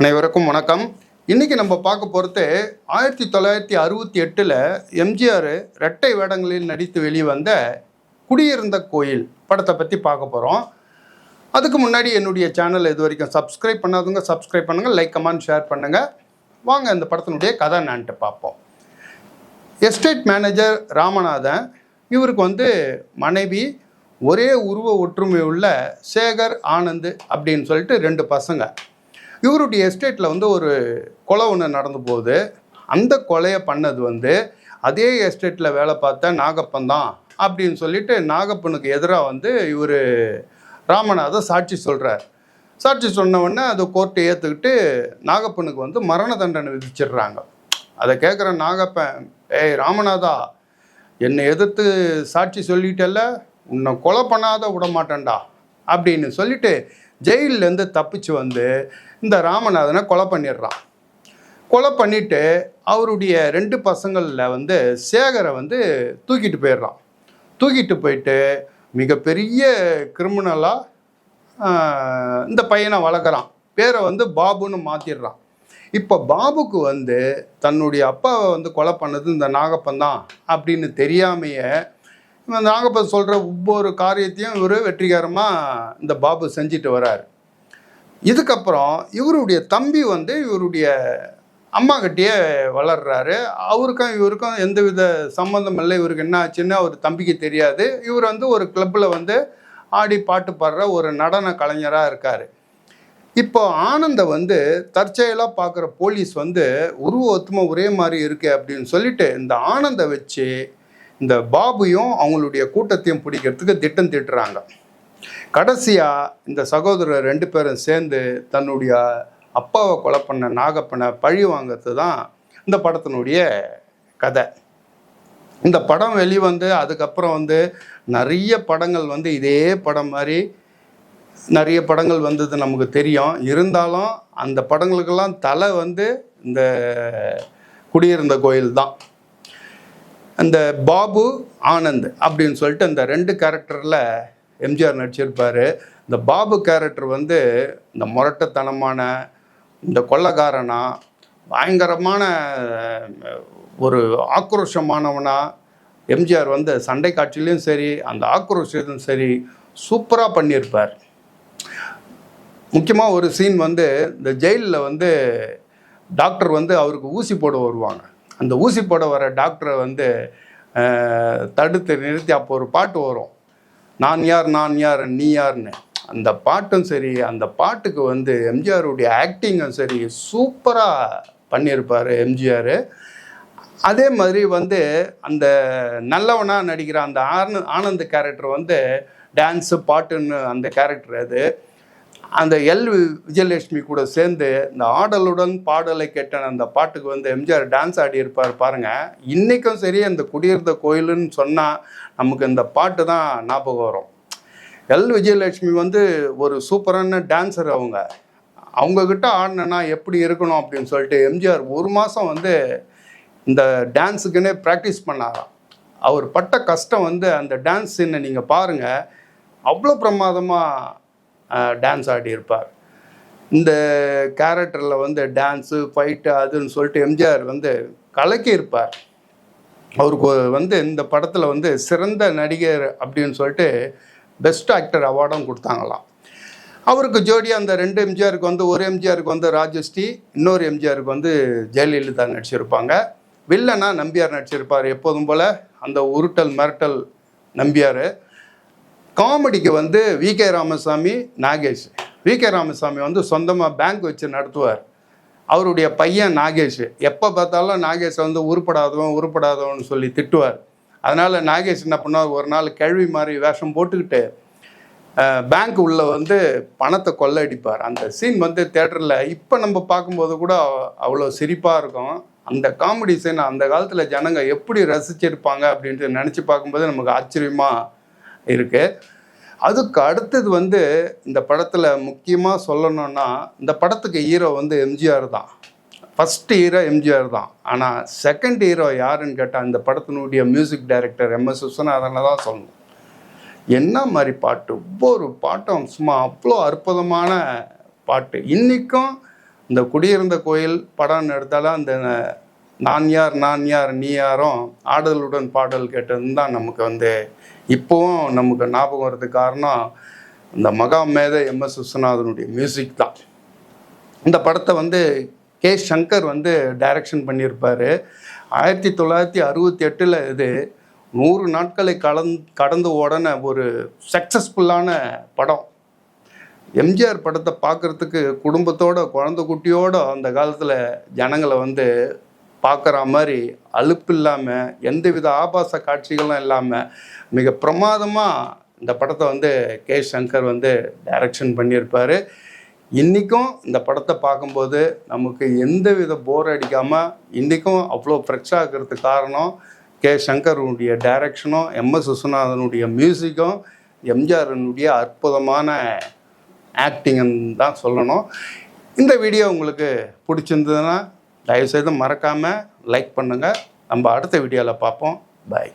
அனைவருக்கும் வணக்கம். இன்றைக்கி நம்ம பார்க்க போகிறது ஆயிரத்தி தொள்ளாயிரத்தி அறுபத்தி எட்டில் எம்ஜிஆர் இரட்டை வேடங்களில் நடித்து வெளிவந்த குடியிருந்த கோயில் படத்தை பற்றி பார்க்க போகிறோம் அதுக்கு முன்னாடி என்னுடைய சேனல் இது வரைக்கும் சப்ஸ்கிரைப் பண்ணாதவங்க சப்ஸ்கிரைப் பண்ணுங்கள் லைக் கமெண்ட் ஷேர் பண்ணுங்கள் வாங்க இந்த படத்தினுடைய கதை நான்ட்டு பார்ப்போம். எஸ்டேட் மேனேஜர் ராமநாதன் இவருக்கு வந்து மனைவி ஒரே உருவ ஒற்றுமை உள்ள சேகர் ஆனந்த் அப்படின்னு சொல்லிட்டு ரெண்டு பசங்க. இவருடைய எஸ்டேட்டில் வந்து ஒரு கொலை ஒன்று நடந்து போகுது. அந்த கொலையை பண்ணது வந்து அதே எஸ்டேட்டில் வேலை பார்த்த நாகப்பன் தான் அப்படின்னு சொல்லிட்டு நாகப்பனுக்கு எதிராக வந்து இவர் ராமநாதன் சாட்சி சொல்கிறார் சாட்சி சொன்ன உடனே அதை கோர்ட்டை ஏற்றுக்கிட்டு நாகப்பனுக்கு வந்து மரண தண்டனை விதிச்சிடுறாங்க. அதை கேட்குற நாகப்பன் ஏய் ராமநாதா என்னை எதிர்த்து சாட்சி சொல்லிட்டல்ல? உன்னை கொலை பண்ணாத விட மாட்டேன்டா அப்படின்னு சொல்லிட்டு ஜெயிலேருந்து தப்பிச்சு வந்து இந்த ராமநாதனை கொலை பண்ணிடுறான். கொலை பண்ணிவிட்டு அவருடைய ரெண்டு பசங்களில் வந்து சேகரை வந்து தூக்கிட்டு போயிடுறான். தூக்கிட்டு போயிட்டு மிகப்பெரிய கிரிமினலாக இந்த பையனை வளர்க்குறான். பேரை வந்து பாபுன்னு மாற்றிடுறான் இப்போ பாபுக்கு வந்து தன்னுடைய அப்பாவை வந்து கொலை பண்ணது இந்த நாகப்பன் தான் அப்படின்னு தெரியாமையே இந்த நாகப்பன் சொல்கிற ஒவ்வொரு காரியத்தையும் இவர் வெற்றிகரமாக இந்த பாபு செஞ்சுட்டு வர்றார் இதுக்கப்புறம் இவருடைய தம்பி வந்து இவருடைய அம்மா கிட்டேயே வளர்றாரு. அவருக்கும் இவருக்கும் எந்தவித சம்மந்தம் இல்லை. இவருக்கு என்ன ஆச்சுன்னு அவர் தம்பிக்கு தெரியாது. இவர் வந்து ஒரு கிளப்பில் வந்து ஆடி பாட்டு பாடுற ஒரு நடன கலைஞராக இருக்கார். இப்போ ஆனந்த வந்து தற்செயலாக பார்க்குற போலீஸ் வந்து உருவ ஒத்துமை ஒரே மாதிரி இருக்கு அப்படின்னு சொல்லிட்டு இந்த ஆனந்தை வச்சு இந்த பாபுயும் அவங்களுடைய கூட்டத்தையும் பிடிக்கிறதுக்கு திட்டம் திட்டுறாங்க. கடைசியாக இந்த சகோதரர் ரெண்டு பேரும் சேர்ந்து தன்னுடைய அப்பாவை கொலை பண்ண நாகப்பனை பழி வாங்கிறது தான் இந்த படத்தினுடைய கதை. இந்த படம் வெளிவந்து அதுக்கப்புறம் வந்து நிறைய படங்கள் வந்து இதே படம் மாதிரி நிறைய படங்கள் வந்தது நமக்கு தெரியும். இருந்தாலும் அந்த படங்களுக்கெல்லாம் தலை வந்து இந்த குடியிருந்த கோயில் தான் அந்த பாபு ஆனந்த் அப்படின்னு சொல்லிட்டு இந்த ரெண்டு கேரக்டரில் எம்ஜிஆர் நடிச்சிருப்பார். இந்த பாபு கேரக்டர் வந்து இந்த முரட்டத்தனமான இந்த கொள்ளக்காரனா பயங்கரமான ஒரு ஆக்ரோஷமானவனா எம்ஜிஆர் வந்து சண்டை காட்சியிலையும் சரி அந்த ஆக்ரோஷத்தும் சரி சூப்பராக பண்ணியிருப்பார். முக்கியமாக ஒரு சீன் வந்து இந்த ஜெயிலில் வந்து டாக்டர் வந்து அவருக்கு ஊசி போட வருவாங்க. அந்த ஊசி போட வர டாக்டரை வந்து தடுத்து நிறுத்தி அப்போ ஒரு பாட்டு வரும். நான் யார் நான் யார் நீ யார்னு. அந்த பாட்டும் சரி அந்த பாட்டுக்கு வந்து எம்ஜிஆருடைய ஆக்டிங்கும் சரி சூப்பராக பண்ணியிருப்பார் எம்ஜிஆர். அதே மாதிரி வந்து அந்த நல்லவனாக நடிக்கிற அந்த ஆன ஆனந்த் கேரக்டர் வந்து டான்ஸு பாட்டுன்னு அந்த கேரக்டர் அது. அந்த எல் விஜயலட்சுமி கூட சேர்ந்து இந்த ஆடலுடன் பாடலை கேட்டன அந்த பாட்டுக்கு வந்து எம்ஜிஆர் டான்ஸ் ஆடி இருப்பார் பாருங்கள் இன்றைக்கும் சரி அந்த குடியிருந்த கோயிலுன்னு சொன்னால் நமக்கு இந்த பாட்டு தான் ஞாபகம் வரும். எல் விஜயலட்சுமி வந்து ஒரு சூப்பரான டான்ஸர் அவங்க. அவங்கக்கிட்ட ஆடினா எப்படி இருக்கணும் அப்படின்னு சொல்லிட்டு எம்ஜிஆர் ஒரு மாதம் வந்து இந்த டான்ஸுக்குன்னே ப்ராக்டிஸ் பண்ணாராம். அவர் பட்ட கஷ்டம் வந்து அந்த டான்ஸ் சீனை நீங்கள் பாருங்கள் அவ்வளோ பிரமாதமாக டான்ஸ் ஆடியிருப்பார். இந்த கேரக்டரில் வந்து டான்ஸு ஃபைட்டு அதுன்னு சொல்லிட்டு எம்ஜிஆர் வந்து கலக்கியிருப்பார். அவருக்கு வந்து இந்த படத்தில் வந்து சிறந்த நடிகர் அப்படின்னு சொல்லிட்டு பெஸ்ட் ஆக்டர் அவார்டும் கொடுத்தாங்களாம். அவருக்கு ஜோடியாக அந்த ரெண்டு எம்ஜிஆருக்கு வந்து ஒரு எம்ஜிஆருக்கு வந்து ராஜஸ்ரீ இன்னொரு எம்ஜிஆருக்கு வந்து ஜெயலலிதா நடிச்சிருப்பாங்க. வில்லனா நம்பியார் நடிச்சிருப்பார் எப்போதும் போல். அந்த உருட்டல் மிரட்டல் நம்பியார். காமெடிக்கு வந்து V K Ramasamy Nagesh. V K Ramasamy வந்து சொந்தமாக பேங்க் வச்சு நடத்துவார். அவருடைய பையன் நாகேஷ். எப்போ பார்த்தாலும் நாகேஷ் வந்து உருப்படாதவன் உருப்படாதவன் சொல்லி திட்டுவார். அதனால் நாகேஷ் என்ன பண்ணார் ஒரு நாள் கேள்வி மாதிரி வேஷம் போட்டுக்கிட்டு பேங்க் உள்ள வந்து பணத்தை கொள்ளடிப்பார். அந்த சீன் வந்து தேட்டரில் இப்போ நம்ம பார்க்கும்போது கூட அவ்வளோ சிரிப்பாக இருக்கும். அந்த காமெடி சீன் அந்த காலத்தில் ஜனங்க எப்படி ரசிச்சிருப்பாங்க அப்படின்ட்டு நினச்சி பார்க்கும்போது நமக்கு ஆச்சரியமாக இருக்குது அதுக்கு அடுத்தது வந்து இந்த படத்தில் முக்கியமாக சொல்லணும்னா இந்த படத்துக்கு ஹீரோ வந்து எம்ஜிஆர் தான். ஃபஸ்ட் ஹீரோ எம்ஜிஆர் தான். ஆனால் செகண்ட் ஹீரோ யாருன்னு கேட்டால் இந்த படத்தினுடைய மியூசிக் டைரக்டர் எம்எஸ் விஸ்வநாதனை தான் சொல்லணும். என்ன மாதிரி பாட்டு? ஒவ்வொரு பாட்டும் சும்மா அவ்வளோ அற்புதமான பாட்டு. இன்றைக்கும் இந்த குடியிருந்த கோயில் படம் எடுத்தாலும் அந்த நான் யார் நான் யார் நீ யாரும் ஆடலுடன் பாடல் கேட்டது தான் நமக்கு வந்து இப்போவும் நமக்கு ஞாபகம் வர்றதுக்கு காரணம் இந்த மகா மேத எம்எஸ் விஸ்வநாதனுடைய மியூசிக் தான். இந்த படத்தை வந்து கே சங்கர் வந்து டைரக்ஷன் பண்ணியிருப்பார். ஆயிரத்தி தொள்ளாயிரத்தி அறுபத்தி எட்டில் இது நூறு நாட்களை கலந் கடந்த ஓடன ஒரு சக்ஸஸ்ஃபுல்லான படம். எம்ஜிஆர் படத்தை பார்க்குறதுக்கு குடும்பத்தோட குழந்தை குட்டியோட அந்த காலத்தில் ஜனங்களை வந்து பார்க்குற மாதிரி அலுப்பு இல்லாமல் எந்தவித ஆபாச காட்சிகளும் இல்லாமல் மிக பிரமாதமாக இந்த படத்தை வந்து கே. சங்கர் வந்து டைரக்ஷன் பண்ணியிருப்பார். இன்றைக்கும் இந்த படத்தை பார்க்கும்போது நமக்கு எந்த வித போர் அடிக்காமல் இன்றைக்கும் அவ்வளோ ஃப்ரெஷ்ஷாக இருக்கிறதுக்கு காரணம் கே. சங்கருடைய டைரக்ஷனும் எம்எஸ் விஸ்வநாதனுடைய மியூசிக்கும் எம்ஜிஆரனுடைய அற்புதமான ஆக்டிங்னு தான் சொல்லணும். இந்த வீடியோ உங்களுக்கு பிடிச்சிருந்ததுன்னா தயவுசெய்து மறக்காமல் லைக் பண்ணுங்கள் நம்ம அடுத்த வீடியோவில் பார்ப்போம். பாய்